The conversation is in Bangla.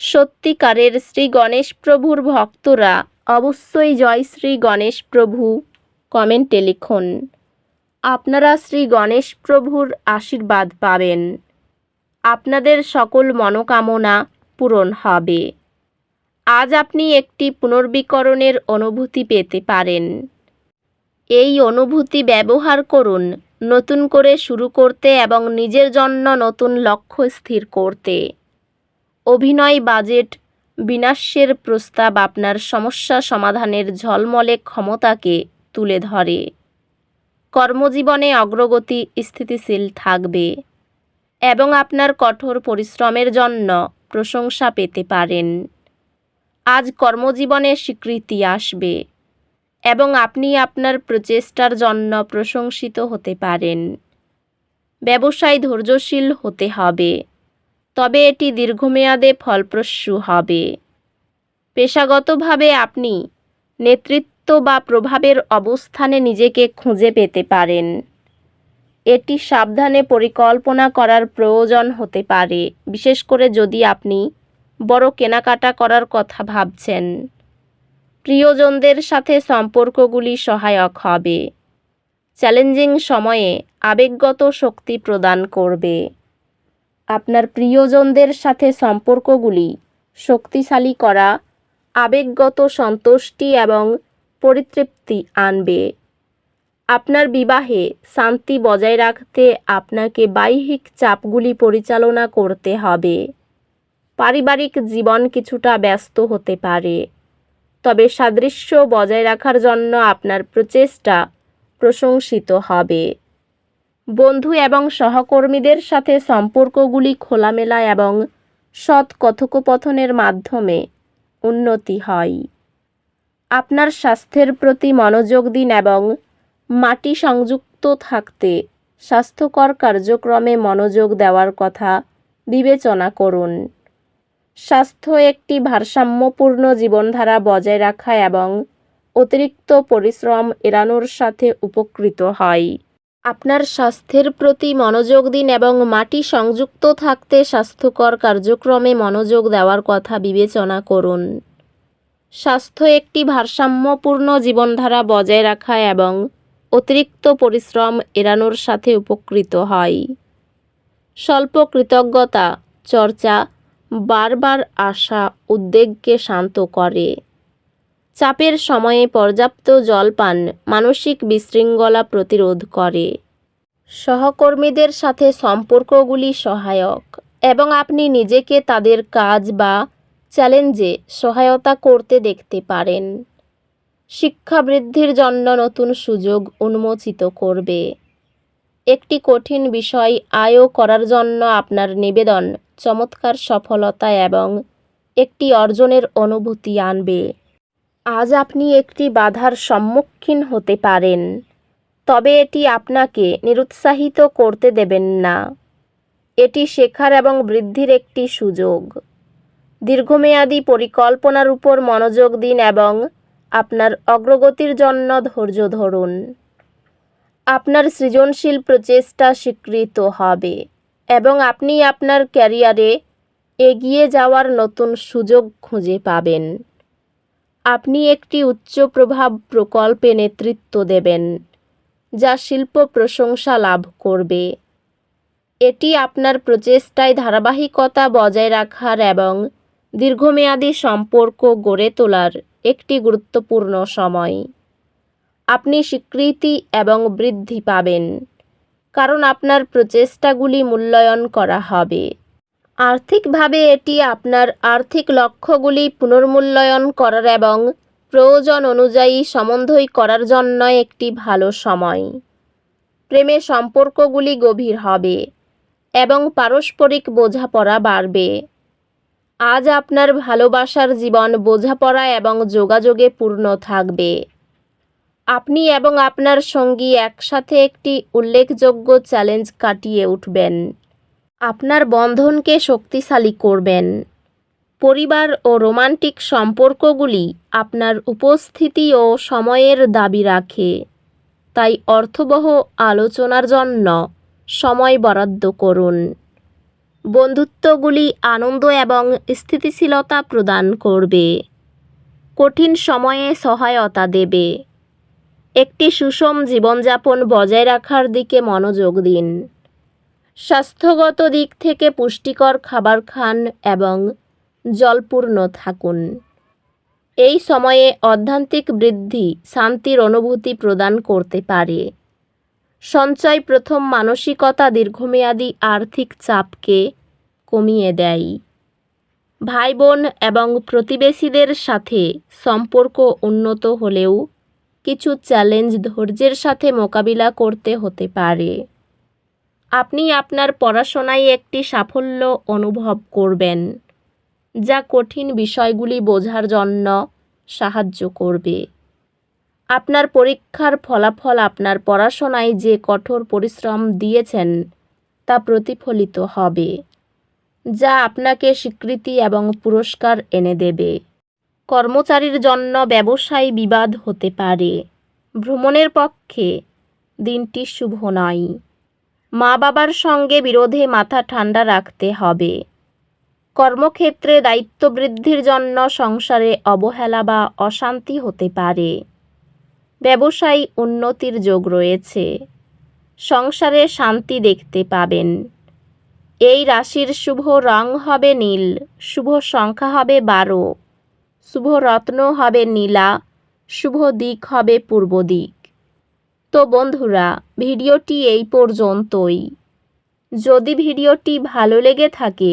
সত্যিকারের শ্রী গণেশ প্রভুর ভক্তরা অবশ্যই জয় শ্রী গণেশ প্রভু কমেন্টে লিখুন। আপনারা শ্রী গণেশ প্রভুর আশীর্বাদ পাবেন। আপনাদের সকল মনোকামনা পূরণ হবে। আজ আপনি একটি পুনর্বিকরণের অনুভূতি পেতে পারেন। এই অনুভূতি ব্যবহার করুন নতুন করে শুরু করতে এবং নিজের জন্য নতুন লক্ষ্য স্থির করতে। অভিনয় বাজেট বিনাশ্যের প্রস্তাব আপনার সমস্যা সমাধানের ঝলমলে ক্ষমতাকে তুলে ধরে। কর্মজীবনে অগ্রগতি স্থিতিশীল থাকবে এবং আপনার কঠোর পরিশ্রমের জন্য প্রশংসা পেতে পারেন। আজ কর্মজীবনে স্বীকৃতি আসবে এবং আপনি আপনার প্রচেষ্টার জন্য প্রশংসিত হতে পারেন। ব্যবসায় ধৈর্যশীল হতে হবে। তবে এটি দীর্ঘমেয়াদে ফলপ্রসূ হবে। পেশাগতভাবে আপনি নেতৃত্ব বা প্রভাবের অবস্থানে নিজেকে খুঁজে পেতে পারেন। এটি সাবধানে পরিকল্পনা করার প্রয়োজন হতে পারে, বিশেষ করে যদি আপনি বড় কেনাকাটা করার কথা ভাবছেন। প্রিয়জনদের সাথে সম্পর্কগুলি সহায়ক হবে। চ্যালেঞ্জিং সময়ে আবেগগত শক্তি প্রদান করবে। আপনার প্রিয়জনদের সাথে সম্পর্কগুলি শক্তিশালী করা, আবেগগত সন্তুষ্টি এবং পরিতৃপ্তি আনবে। আপনার বিবাহে শান্তি বজায় রাখতে আপনাকে বাহ্যিক চাপগুলি পরিচালনা করতে হবে। পারিবারিক জীবন কিছুটা ব্যস্ত হতে পারে। তবে সাদৃশ্য বজায় রাখার জন্য আপনার প্রচেষ্টা প্রশংসিত হবে। বন্ধু এবং সহকর্মীদের সাথে সম্পর্কগুলি খোলামেলা এবং সৎ কথোপকথনের মাধ্যমে উন্নতি হয়। আপনার স্বাস্থ্যের প্রতি মনোযোগ দিন এবং মাটি সংযুক্ত থাকতে স্বাস্থ্যকর কার্যক্রমে মনোযোগ দেওয়ার কথা বিবেচনা করুন। স্বাস্থ্য একটি ভারসাম্যপূর্ণ জীবনধারা বজায় রাখা এবং অতিরিক্ত পরিশ্রম এড়ানোর সাথে উপকৃত হয়। আপনার স্বাস্থ্যের প্রতি মনোযোগ দিন এবং মাটি সংযুক্ত থাকতে স্বাস্থ্যকর কার্যক্রমে মনোযোগ দেওয়ার কথা বিবেচনা করুন। স্বাস্থ্য একটি ভারসাম্যপূর্ণ জীবনধারা বজায় রাখা এবং অতিরিক্ত পরিশ্রম এড়ানোর সাথে উপকৃত হয়। স্বল্প কৃতজ্ঞতা, চর্চা, বারবার আসা উদ্বেগকে শান্ত করে। চাপের সময়ে পর্যাপ্ত জল পান, মানসিক বিশৃঙ্খলা প্রতিরোধ করে। সহকর্মীদের সাথে সম্পর্কগুলি সহায়ক এবং আপনি নিজেকে তাদের কাজ বা চ্যালেঞ্জে সহায়তা করতে দেখতে পারেন। শিক্ষা বৃদ্ধির জন্য নতুন সুযোগ উন্মোচিত করবে। একটি কঠিন বিষয় আয়ও করার জন্য আপনার নিবেদন চমৎকার সফলতা এবং একটি অর্জনের অনুভূতি আনবে। আজ আপনি একটি বাধার সম্মুখীন হতে পারেন। তবে এটি আপনাকে নিরুৎসাহিত করতে দেবেন না। এটি শেখার এবং বৃদ্ধির একটি সুযোগ। দীর্ঘমেয়াদী পরিকল্পনার উপর মনোযোগ দিন এবং আপনার অগ্রগতির জন্য ধৈর্য ধরুন। আপনার সৃজনশীল প্রচেষ্টা স্বীকৃত হবে এবং আপনি আপনার ক্যারিয়ারে এগিয়ে যাওয়ার নতুন সুযোগ খুঁজে পাবেন। আপনি একটি উচ্চ প্রভাব প্রকল্পে নেতৃত্ব দেবেন। যা শিল্প প্রশংসা লাভ করবে। এটি আপনার প্রচেষ্টায় ধারাবাহিকতা বজায় রাখার এবং দীর্ঘমেয়াদী সম্পর্ক গড়ে তোলার একটি গুরুত্বপূর্ণ সময়। আপনি স্বীকৃতি এবং বৃদ্ধি পাবেন, কারণ আপনার প্রচেষ্টাগুলি মূল্যায়ন করা হবে। আর্থিকভাবে এটি আপনার আর্থিক লক্ষ্যগুলি পুনর্মূল্যায়ন করার এবং প্রয়োজন অনুযায়ী সমন্বয় করার জন্য একটি ভালো সময়। প্রেমে সম্পর্কগুলি গভীর হবে এবং পারস্পরিক বোঝাপড়া বাড়বে। আজ আপনার ভালোবাসার জীবন বোঝাপড়া এবং যোগাযোগে পূর্ণ থাকবে। আপনি এবং আপনার সঙ্গী একসাথে একটি উল্লেখযোগ্য চ্যালেঞ্জ কাটিয়ে উঠবেন। আপনার বন্ধনকে শক্তিশালী করবেন। পরিবার ও রোমান্টিক সম্পর্কগুলি আপনার উপস্থিতি ও সময়ের দাবি রাখে। তাই অর্থবহ আলোচনার জন্য সময় বরাদ্দ করুন। বন্ধুত্বগুলি আনন্দ এবং স্থিতিশীলতা প্রদান করবে। কঠিন সময়ে সহায়তা দেবে। একটি সুষম জীবনযাপন বজায় রাখার দিকে মনোযোগ দিন। স্বাস্থ্যগত দিক থেকে পুষ্টিকর খাবার খান এবং জলপূর্ণ থাকুন। এই সময়ে অধ্যান্তিক বৃদ্ধি শান্তির অনুভূতি প্রদান করতে পারে। সঞ্চয় প্রথম মানসিকতা দীর্ঘমেয়াদী আর্থিক চাপকে কমিয়ে দেয়। ভাই বোন এবং প্রতিবেশীদের সাথে সম্পর্ক উন্নত হলেও কিছু চ্যালেঞ্জ ধৈর্যের সাথে মোকাবিলা করতে হতে পারে। আপনি আপনার পড়াশোনায় একটি সাফল্য অনুভব করবেন। যা কঠিন বিষয়গুলি বোঝার জন্য সাহায্য করবে। আপনার পরীক্ষার ফলাফল আপনার পড়াশোনায় যে কঠোর পরিশ্রম দিয়েছেন, তা প্রতিফলিত হবে, যা আপনাকে স্বীকৃতি এবং পুরস্কার এনে দেবে। কর্মচারীর জন্য ব্যবসায় বিবাদ হতে পারে। ভ্রমণের পক্ষে দিনটি শুভ নয়। মা বাবার সঙ্গে বিরোধে মাথা ঠান্ডা রাখতে হবে। কর্মক্ষেত্রে দায়িত্ব বৃদ্ধির জন্য সংসারে অবহেলা বা অশান্তি হতে পারে। ব্যবসায়ী উন্নতির যোগ রয়েছে। সংসারে শান্তি দেখতে পাবেন। এই রাশির শুভ রং হবে নীল, শুভ সংখ্যা হবে বারো, শুভ রত্ন হবে নীলা, শুভ দিক হবে পূর্ব দিক। তো বন্ধুরা, ভিডিওটি এই পর্যন্তই। যদি ভিডিওটি ভালো লেগে থাকে